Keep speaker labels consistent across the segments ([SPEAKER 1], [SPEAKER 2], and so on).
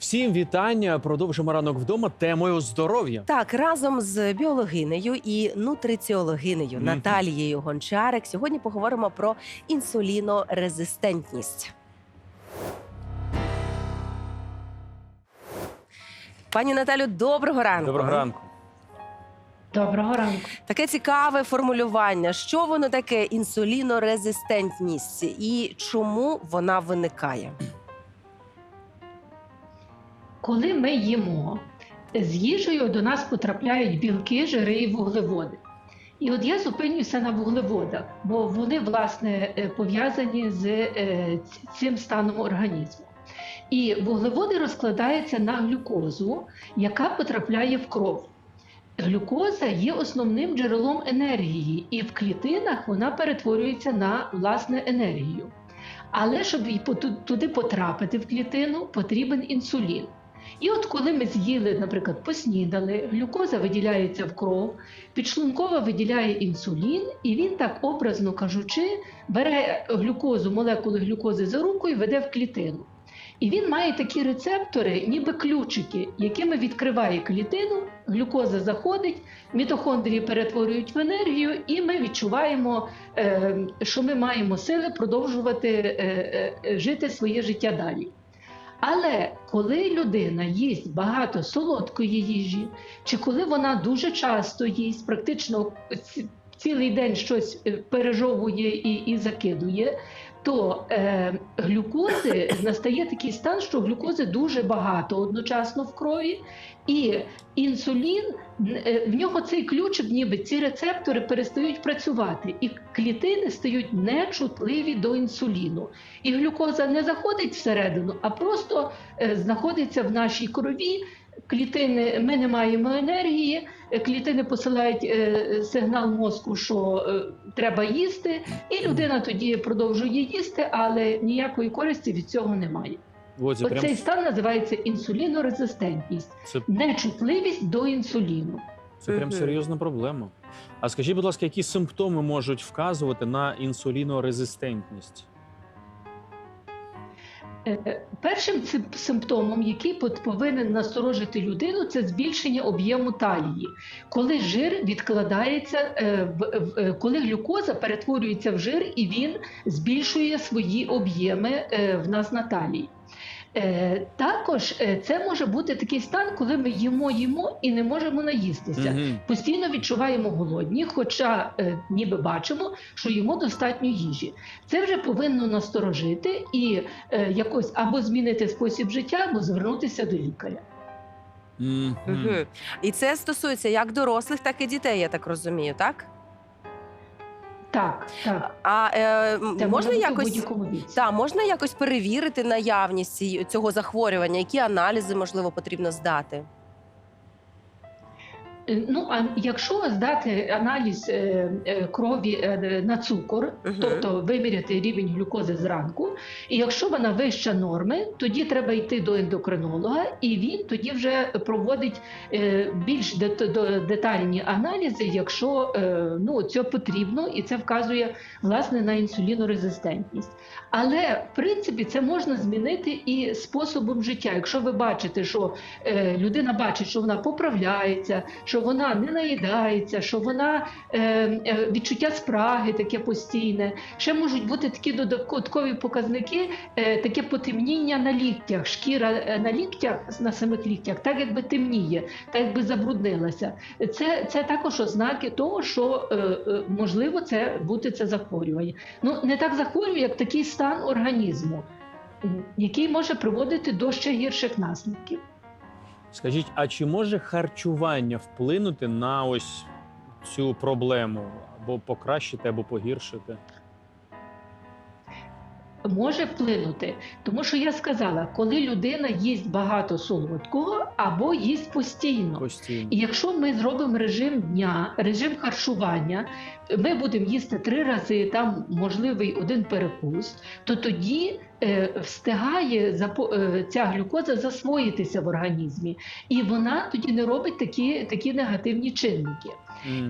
[SPEAKER 1] Всім вітання. Продовжимо ранок вдома темою здоров'я.
[SPEAKER 2] Так, разом з біологинею і нутриціологинею
[SPEAKER 1] Мгм.
[SPEAKER 2] Наталією Гончарик сьогодні поговоримо про інсулінорезистентність. Пані Наталю, доброго ранку.
[SPEAKER 1] Доброго ранку.
[SPEAKER 3] Доброго ранку.
[SPEAKER 2] Таке цікаве формулювання. Що воно таке інсулінорезистентність і чому вона виникає?
[SPEAKER 3] Коли ми їмо, з їжею до нас потрапляють білки, жири і вуглеводи. І от я зупинюся на вуглеводах, бо вони власне е, пов'язані з е, цим станом організму. І вуглеводи розкладаються на глюкозу, яка потрапляє в кров. Глюкоза є основним джерелом енергії, і в клітинах вона перетворюється на власне енергію. Але щоб туди потрапити в клітину, потрібен інсулін. І от коли ми з'їли, наприклад, поснідали, глюкоза виділяється в кров, підшлункова виділяє інсулін, і він так образно кажучи, бере глюкозу, молекули глюкози за руку і веде в клітину. І він має такі рецептори, ніби ключики, якими відкриває клітину, глюкоза заходить, мітохондрії перетворюють в енергію, і ми відчуваємо, е, що ми маємо сили продовжувати е, е, жити своє життя далі. Але коли людина їсть багато солодкої їжі, чи коли вона дуже часто їсть, практично цілий день щось е, пережовує і, і закидує, то е, глюкози настає такий стан, що глюкози дуже багато одночасно в крові, і інсулін е, в нього цей ключик, ніби ці рецептори перестають працювати, і клітини стають нечутливі до інсуліну. І глюкоза не заходить всередину, а просто е, знаходиться в нашій крові. Клітини, ми не маємо енергії, клітини посилають е, сигнал мозку, що е, треба їсти, і людина тоді продовжує їсти, але ніякої користі від цього немає.
[SPEAKER 1] О, це прям
[SPEAKER 3] Оцей стан називається інсулінорезистентність,
[SPEAKER 1] це,
[SPEAKER 3] нечутливість до інсуліну.
[SPEAKER 1] це прям серйозна проблема. А скажіть, будь ласка, які симптоми можуть вказувати на інсулінорезистентність?
[SPEAKER 3] Е, Першим симптомом, який повинен насторожити людину, це збільшення об'єму талії, коли жир відкладається, е, е, коли глюкоза перетворюється в жир і він збільшує свої об'єми в нас на талії. Е, Також е, це може бути такий стан, коли ми їмо, їмо і не можемо наїстися.
[SPEAKER 1] Мгм.
[SPEAKER 3] Постійно відчуваємо голодні, хоча е, ніби бачимо, що їмо достатньо їжі. Це вже повинно насторожити і е, якось або змінити спосіб життя, або звернутися до лікаря.
[SPEAKER 1] Мгм.
[SPEAKER 2] І це стосується як дорослих, так і дітей, я так розумію, так?
[SPEAKER 3] Так, так.
[SPEAKER 2] А е, можна якось та можна якось перевірити наявність цього захворювання? Які аналізи можливо потрібно здати?
[SPEAKER 3] Е, Ну а якщо здати аналіз е, е, крові на цукор,
[SPEAKER 2] Мгм.
[SPEAKER 3] тобто виміряти рівень глюкози зранку, і якщо вона вища норми, тоді треба йти до ендокринолога, і він тоді вже проводить більш детальні аналізи, якщо ну це потрібно, і це вказує власне на інсулінорезистентність. Але в принципі це можна змінити і способом життя. Якщо ви бачите, що людина бачить, що вона поправляється, що вона не наїдається, що вона е, е, відчуття спраги таке постійне. Ще можуть бути такі додаткові показники, е, таке потемніння на ліктях, шкіра е, на ліктях, на самих ліктях, так якби темніє, так якби забруднилася. Це, це також ознаки того, що е, е, можливо це бути це захворювання. Ну не так захворює, як такий стан організму, який може приводити до ще гірших наслідків.
[SPEAKER 1] Скажіть, а чи може харчування вплинути на ось цю проблему або покращити, або погіршити?
[SPEAKER 3] Може вплинути, тому що я сказала, коли людина їсть багато солодкого або їсть постійно.
[SPEAKER 1] Постійно.
[SPEAKER 3] І якщо ми зробимо режим дня, режим харчування, ми будемо їсти три рази, там можливий один перекус, то тоді е, встигає е, ця глюкоза засвоїтися в організмі, і вона тоді не робить такі, такі негативні чинники.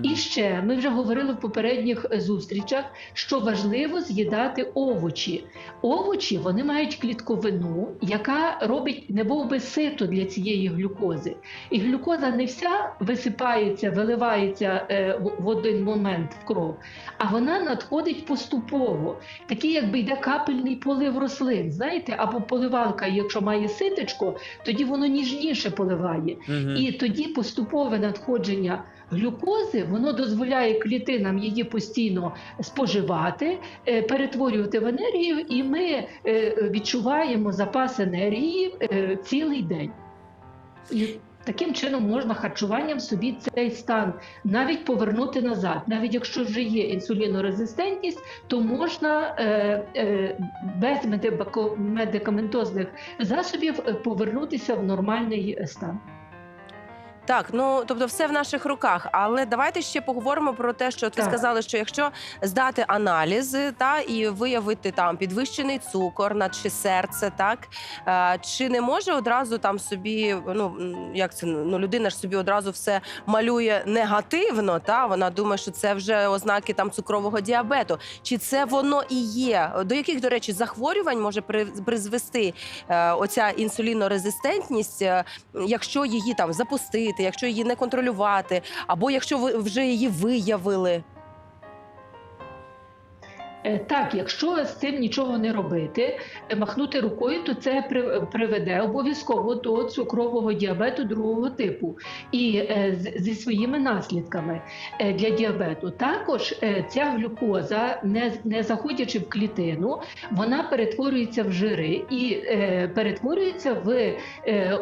[SPEAKER 3] І ще ми вже говорили в попередніх е, зустрічах, що важливо з'їдати овочі. Овочі вони мають клітковину, яка робить небовби сито для цієї глюкози. І глюкоза не вся висипається, виливається е, в- один момент в кров, а вона надходить поступово. Такий, якби йде капельний полив рослин. Знаєте, або поливалка, якщо має ситечко, тоді воно ніжніше поливає.
[SPEAKER 1] Мгм.
[SPEAKER 3] І тоді поступове надходження глюкози воно дозволяє клітинам її постійно споживати, е, перетворювати в енергію, і ми е, відчуваємо запас енергії е, цілий день. Таким чином можна харчуванням собі цей стан навіть повернути назад. Навіть якщо вже є інсулінорезистентність, то можна без медикаментозних засобів повернутися в нормальний стан.
[SPEAKER 2] Так, ну тобто, все в наших руках. Але давайте ще поговоримо про те, що от ви
[SPEAKER 3] Так.
[SPEAKER 2] сказали, що якщо здати аналізи та і виявити там підвищений цукор, наче серце, так е, чи не може одразу там собі, ну м, як це ну людина ж собі одразу все малює негативно, та вона думає, що це вже ознаки там цукрового діабету. Чи це воно і є? До яких, до речі, захворювань може при- призвести е, оця інсулінорезистентність, е, якщо її там запустити, якщо її не контролювати, або якщо ви вже її виявили.
[SPEAKER 3] Е, Так, якщо з цим нічого не робити, е, махнути рукою, то це приведе обов'язково до цукрового діабету другого типу і е, зі своїми наслідками для діабету. Також ця глюкоза, не, заходячи в клітину, вона перетворюється в жири і перетворюється в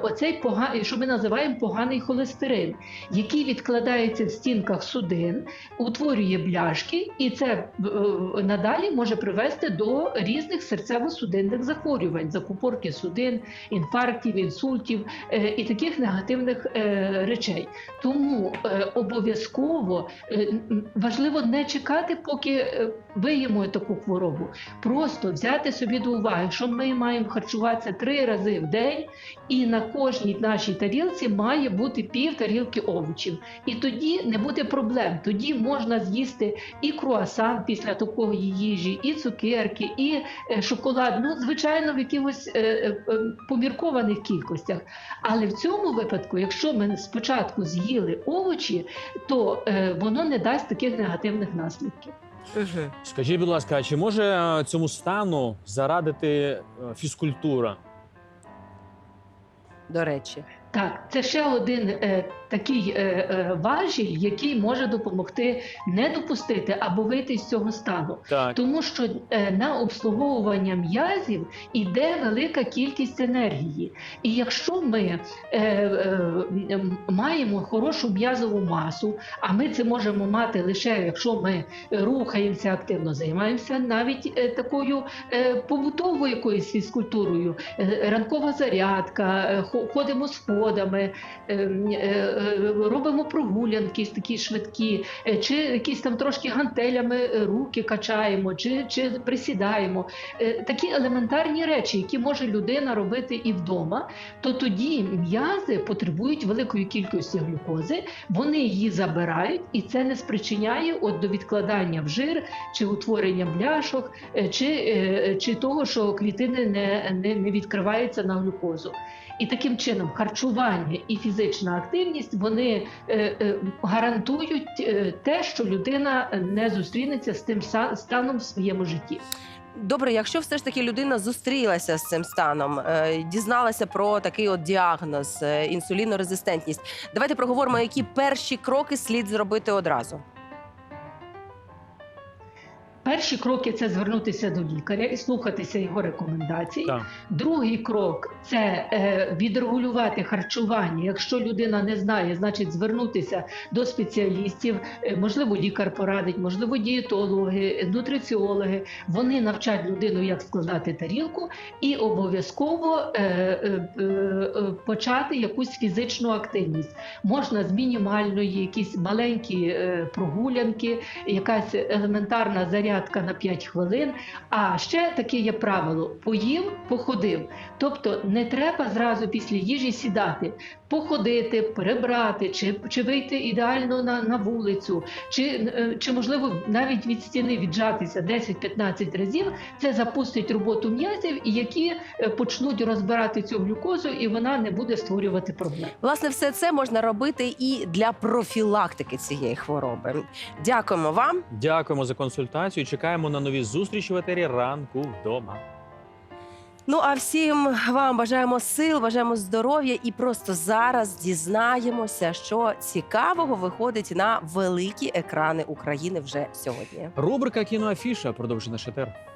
[SPEAKER 3] оцей поганий, що ми називаємо поганий холестерин, який відкладається в стінках судин, утворює бляшки, і це е, надалі може привести до різних серцево-судинних захворювань, закупорки судин, інфарктів, інсультів е, і таких негативних е, речей. Тому е, обов'язково важливо не чекати, поки виємо таку хворобу. Просто взяти собі до уваги, що ми маємо харчуватися три рази в день, і на кожній нашій тарілці має бути пів тарілки овочів. І тоді не буде проблем. Тоді можна з'їсти і круасан після такої їжі, і цукерки, і е, шоколад. Ну, звичайно, в якихось е, е, поміркованих кількостях. Але в цьому випадку, якщо ми спочатку з'їли овочі, то е, воно не дасть таких негативних наслідків.
[SPEAKER 1] Скажіть, будь ласка, а чи може цьому стану зарадити фізкультура?
[SPEAKER 2] До речі,
[SPEAKER 3] Так, це ще один е, такий е, е, важіль, який може допомогти не допустити або вийти з цього стану.
[SPEAKER 1] Так.
[SPEAKER 3] Тому що е, на обслуговування м'язів іде велика кількість енергії. І якщо ми е, е, маємо хорошу м'язову масу, а ми це можемо мати лише якщо ми рухаємося активно, займаємося навіть е, такою е, побутовою якоюсь фізкультурою, е, ранкова зарядка, е, хо- ходимо сходами, е, е, е, робимо прогулянки такі швидкі, е, чи якісь там трошки гантелями е, руки качаємо, чи, чи присідаємо. Е, Такі елементарні речі, які може людина робити і вдома, то тоді м'язи потребують великої кількості глюкози, вони її забирають, і це не спричиняє от до відкладання в жир чи утворення бляшок, е, чи, е, чи того, що клітини не, не, не відкриваються на глюкозу. І таким чином харчування і фізична активність вони е, е, гарантують е, те, що людина не зустрінеться з тим станом в своєму житті.
[SPEAKER 2] добре, якщо все ж таки людина зустрілася з цим станом, дізналася про такий от діагноз інсулінорезистентність. Давайте проговоримо, які перші кроки слід зробити одразу.
[SPEAKER 3] Перші кроки це звернутися до лікаря і слухатися його рекомендацій.
[SPEAKER 1] Так.
[SPEAKER 3] Другий крок це е, відрегулювати харчування. Якщо людина не знає, значить звернутися до спеціалістів. Е, можливо, лікар порадить, можливо, дієтологи, нутриціологи. Вони навчать людину, як складати тарілку, і обов'язково е, почати якусь фізичну активність. Можна з мінімальної, якісь маленькі прогулянки, якась елементарна зарядка зарядка на 5 хвилин. А ще таке є правило: поїв, походив. Тобто не треба зразу після їжі сідати, походити, прибрати, чи, чи вийти ідеально на, на вулицю, чи, е, чи можливо навіть від стіни віджатися 10-15 разів. Це запустить роботу м'язів, і які е, почнуть розбирати цю глюкозу, і вона не буде створювати проблем.
[SPEAKER 2] Власне, все це можна робити і для профілактики цієї хвороби. Дякуємо вам.
[SPEAKER 1] Дякуємо за консультацію. Чекаємо на нові зустрічі в етері ранку вдома.
[SPEAKER 2] Ну а всім вам бажаємо сил, бажаємо здоров'я і просто зараз дізнаємося, що цікавого виходить на великі екрани України вже сьогодні.
[SPEAKER 1] Рубрика кіноафіша продовжує наш етер.